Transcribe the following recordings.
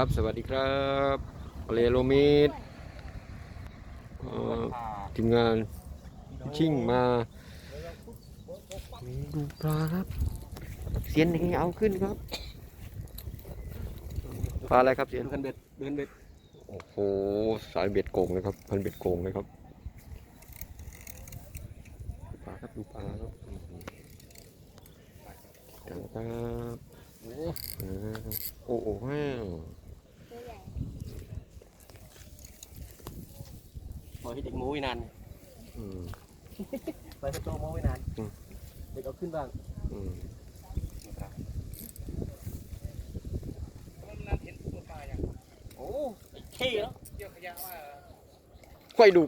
ครับ สวัสดีครับเลโลมิดเอ่อทีมงานชิ่งมา ดูปลาครับ เสียนนี้เอาขึ้นครับ ปลาอะไรครับเสียนเดินเบ็ดเดินเบ็ด โอ้โห สายเบ็ดโกงเลยครับ พันเบ็ดโกงเลยครับดูปลาครับ ดูปลาครับจังครับโอ้อ่าโอ้โห แห้วปล่อยให้เด็กโม้ไว้นานอืม ปล่อยให้โตโม้ไว้นานอืม เด็กเอาขึ้นบ้างอืมโอ้ไอ้เท่แล้วควายดุ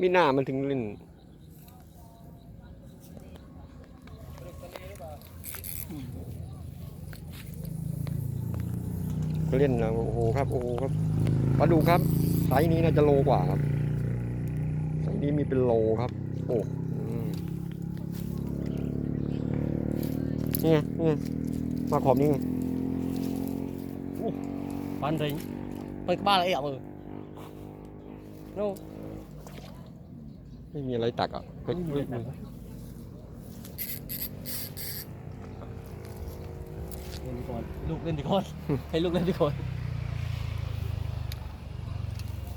มีหน้ามันถึงเล่นก็เล่นนะโอ้โหครับ โอ้โหครับมาดูครับ ไซส์นี้น่าจะโลกว่าครับไซส์นี้มีเป็นโลครับ โอ้อืมนี่ไงนี่ไงมาขอบนี่ไงฟันเลยไปกับบ้านอะไรอะมือโน่ไม่มีอะไรตักอะก็ไม่มีอะไรตักเล่นดีก่อนลูกเล่นดีก่อนให้ลูกเล่นดีก่อน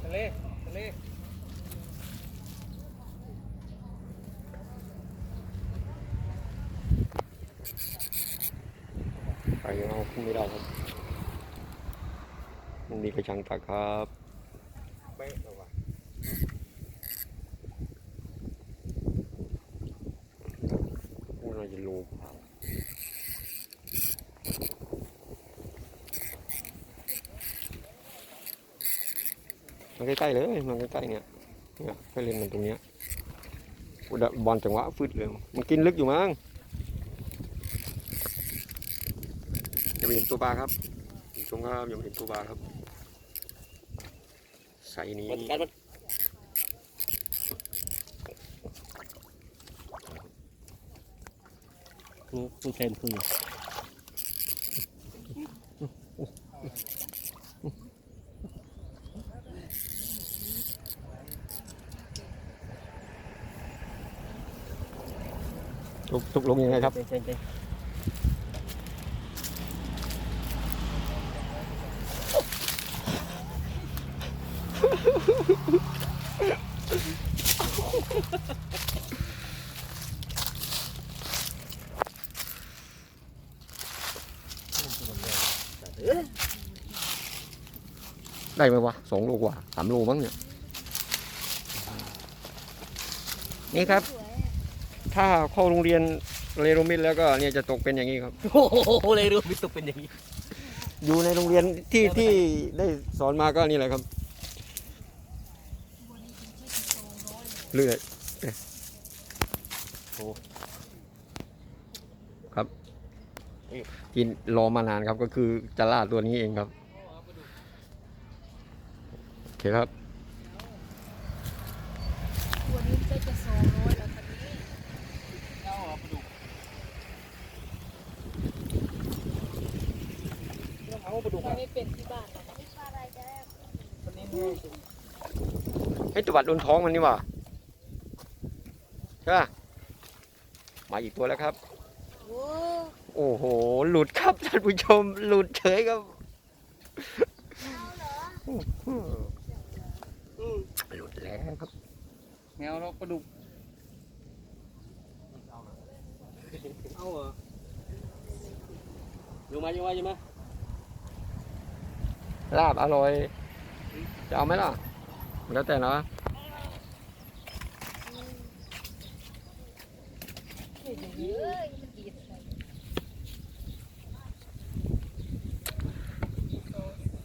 ทะ เลทะเลไปเอาขึ้นไม่ได้ครับ มันมีกระชังตักครับเป๊ะเลยว่ะพูดน่าจะโลก ว่ามันใกล้ๆเลยมันใกล้ๆเนี่ยเนี่ยไปเล่นมันตรงเนี้ยอุดะบอลจังหวะฟึดเลยมันกินลึกอยู่มั้งอย่าไปเห็นตัวปลาครับคุณผู้ชมครับอย่าไปเห็นตัวปลาครับใส่นี้มันกันมันนี่มันเต็มคือ ตุกตุกลงยังไงครับ ได้ไหมวะสองโลกว่าสามโลมั้งเนี่ย นี่ครับ ถ้าเข้าโรงเรียนเรโรมิดแล้วก็เนี่ยจะตกเป็นอย่างนี้ครับ โอ้โหเลยรู้มิตกเป็นอย่างนี้ อยู่ในโรงเรียนที่ที่ได้สอนมาก็นี่แหละครับเรื่อยเอ๊ะโอ้ครับกินรอมานานครับก็คือจะล่าตัวนี้เองครับโอเคครับ วันนี้ก็จะสองร้อยแล้วตอนนี้ เอาปลาดุกเอา ปลาดุกตออะนนี้เป็นที่บ้านแล้วนี่ปลาอะไรจะได้วันนี้ให้ตวัดโดนท้องมันนี่หว่าใช่ปะมาอีกตัวแล้วครับโอ้โอ้โห หลุดครับท่านผู้ชม หลุดเฉยครับหลุดแล้วครับแมวเราปลาดุก เอาเหรออยู่มาอยู่มาอยู่มา ลาบอร่อยจะเอาไหมล่ะ แล้วแต่นะเนดีดใส่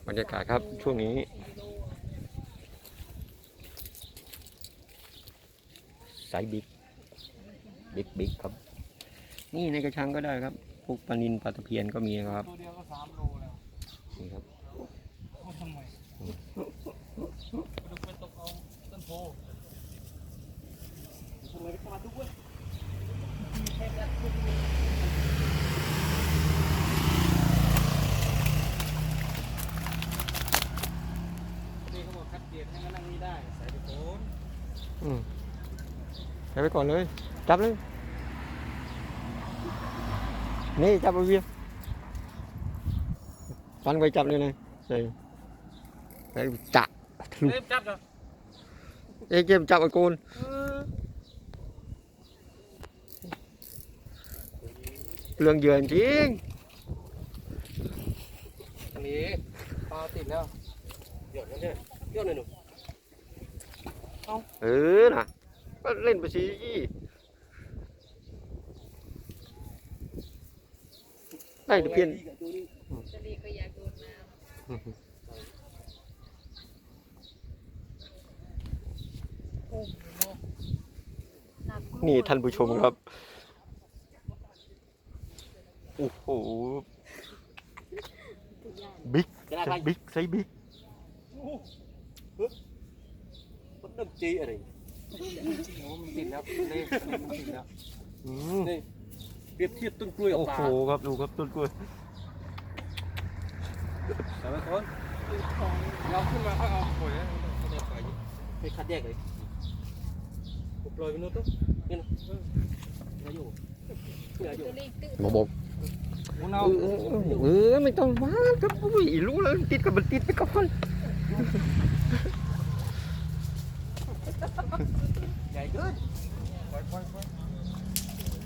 บรรยากาศครับช่วงนี้สายบิ๊กบิ๊กบิ๊กครับ นี่ในกระชังก็ได้ครับพวกปลานินปลาตะเพียนก็มีครับตัวเดียวก็สามโลแล้วนี่ครับ อืมใช้ไปก่อนเลย จับเลย นี่ จับเอาเวียฟันไปจับเลยนะใส่ใส่จับ จับเหรอเอเกมจับไอ้โกน เรื่องเหยื่อจริง อันนี้ปลาติดแล้วหยดนั่นเนี่ยหยดเลยหนูเออน่ะก็เล่นไปสิได้เดี๋ยวเปลี่ยนจะรีก็อยากโดนน้ำโอ้โหหกลัวนี่ท่านผู้ชมครับ โอ้โหบิ๊กจะได้ไปบิ๊กไซส์บิ๊กมันน้ำจีอะไรจีโอ้มันติดแล้วเล่มันติดแล้วอืมนี่เปรียบเทียบต้นกล้วยกับโอ้ปลาโหครับดูครับต้นกล้วยแต่ละคนเราขึ้นมาก็เอาปล่อยแล้วเอาแต่ปล่อยไปคัดแยกเลยปล่อยไปโน้นตุ๊กนี่นะเอออยู่นี่อยู่จะรีตื้อมาบอกมุน เอเอาอเออเออเออไม่ต้องมาครับอุ้ยรู้แล้วติดกับมันติดไปก่อนใหญ่เกินปล่อยปล่อยปล่อย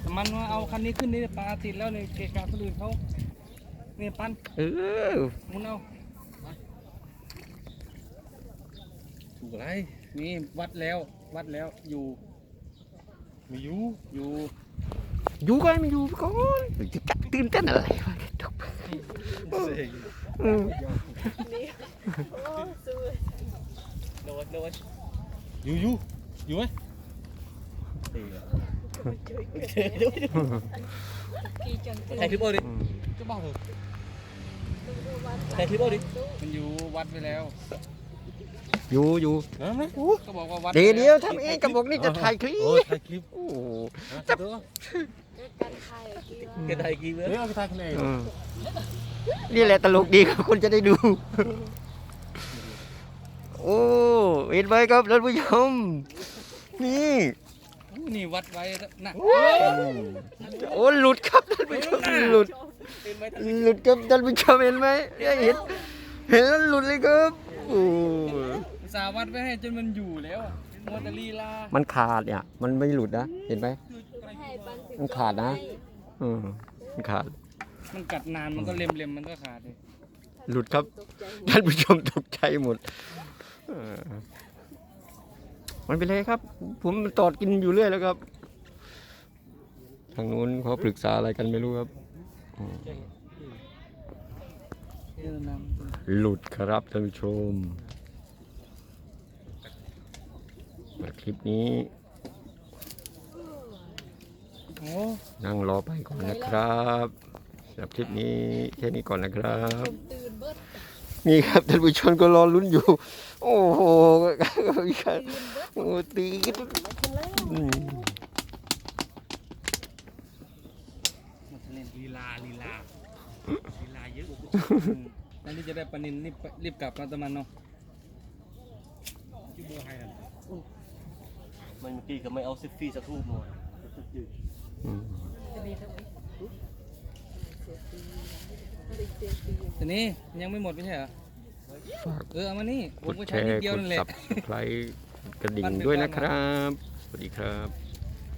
แต่มันมาเอาคันนี้ขึ้นนี่ปลาติดแล้วเลยเกะกะคนอื่นเขานี่ปันเออหมุนเอาถูกอะไรนี่วัดแล้ววัดแล้วอยู่มีอยู่อยู่อยู่กันไม่อยู่ก่อนจะจัด ตื่นเต้นอะไรวะเออนี่โอ้สู้โดนโดนอยู่อยู่อยู่ไหมกี่จังถ่ายคลิปเอาดิจะบ้าเหรอใส่ถ่ายคลิปเอาดิมันอยู่วัดไปแล้วอยู่อยู่นะไหมเดี๋ยวเดี๋ยวทำเองกระบอกนี่จะถ่ายคลิปโอ้ถ่ายคลิปโอ้จับ กันไทยกี่แกว่าถ่ายคลิปเลยเอาไปถ่ายคะแนนเออนี่แหละตลกดีครับคนจะได้ดู โอ้เห็นไหมครับท่านผู้ชมนี่อู้นี่วัดไว้นะโอ้หลุดครับท่านผู้ชมหลุด เป็นไหมหลุดครับท่านผู้ชมเห็นไหมเนี่ยเห็นเห็นแล้วหลุดเลยครับโอ้อุตสาห์วัดไว้ให้จนมันอยู่แล้วอะมัวแต่ลีลามันขาดเนี่ย มันไม่หลุดนะเห็นไหมให้ปันถึง มันขาดนะเออมันขาด มันกัดนานมันก็เล็มเล็มๆมันก็ขาดเลยหลุดครับตกใจท่านผู้ชมตกใจหมดเออมันเป็นไรครับ ผมตอดกินอยู่เรื่อยแล้วครับ ทางนู้นเขาปรึกษาอะไรกันไม่รู้ครับอืมเออนหลุดครับท่านผู้ชมคลิปนี้ำโอ้ นั่งรอไปก่อนนะครับสำหรับคลิปนี้แค่นี้ก่อนนะครับผมตื่นเบิดนี่ครับท่านผู้ชมก็รอลุ้นอยู่ โอ้โหตื่นเบิดโอ้ตีดมาขึ้นแล้วอืมมันจะเล่นลีลาลีลาลีลาเยอะนั่นที่จะได้ปลานินรีบไปรีบกลับมาตะมันเนาะมันเมื่อกี้ก็ไม่เอาซิฟฟี่สักรูปหน่อย อืมจะดีทำไมเสียปีอะไรเสียปีแต่นี้ยังไม่หมดไม่ใช่เหรอฝากเออเอามานี่ผกมดก็แชใช้นิดร์เดียวกดนั่นแหละซับสไครต์กระดิ่งด้วยนะครับ สวัสดีครับ